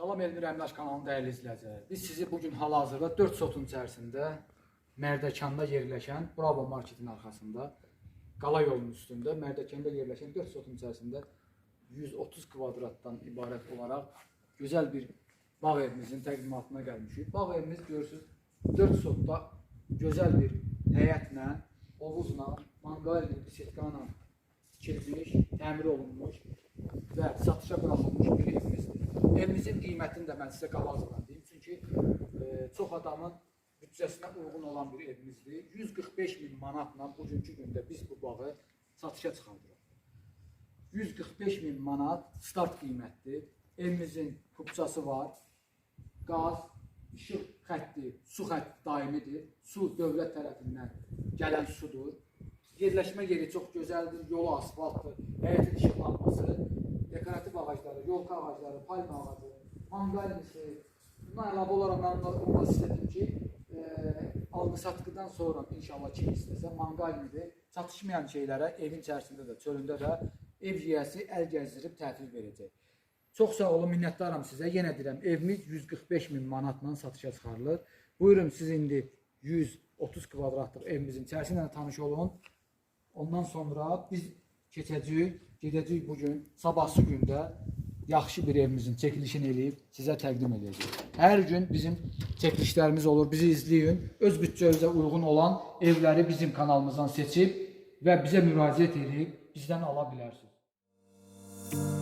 Salam Elmir Əmlaş kanalının dəyərli izləyicilər. Biz sizi bugün hal-hazırda 4 sotun içərisində Mərdəkanda yerləşən Bravo Marketin arxasında Qala yolunun üstündə Mərdəkanda yerləşən 4 sotun içərisində 130 kvadratdan ibarət olaraq gözəl bir bağ evimizin təqdimatına gəlmişik. Bağ evimiz görürsüz 4 sotda gözəl bir həyətlə, hovuzla, manqalli, bisetkana tikilmiş, təmir olunmuş və satışa buraxılmış bir evimizdir. Evimizin qiymətini də mən sizə qabaqcadan deyim. Çünki e, çox adamın büdcəsinə uyğun olan bir evimizdir. 145 min manatla bugünkü gündə biz bu bağı satışa çıxardırıq. 145 min manat start qiymətdir. Evimizin kupçası var. Qaz, işıq xətti, su xətti daimidir. Su dövlət tərəfindən gələn sudur. Yerləşmə yeri çox gözəldir. Yolu asfaltdır. Həyətin işıqlanması, dekorativ ağacları, yolka ağacları, palma ağacı, manqalisi. Bundan əlavə olaraq mən onu istədim ki, e, alqı-satqıdan sonra inşallah kim istəsə manqalinidir. Çatışmayan şeylərə evin içərisində də, çölündə də ev yiyəsi əl gəzdirib təhvil verəcək. Çox sağ olun, minnətdaram sizə. Yenə deyirəm, evimiz 145 min manatla satışa çıxarılır. Buyurun siz indi 130 kvadratlıq evimizin içərisində tanış olun. Ondan sonra biz keçəcəyik, gedəcəyik bu gün, sabahsı gündə yaxşı bir evimizin çəkilişini eləyib sizə təqdim edəcəyik. Hər gün bizim çəkilişlərimiz olur. Bizi izləyin. Öz büdcənizə uyğun olan evləri bizim kanalımızdan seçib və bizə müraciət edib bizdən ala bilərsiniz.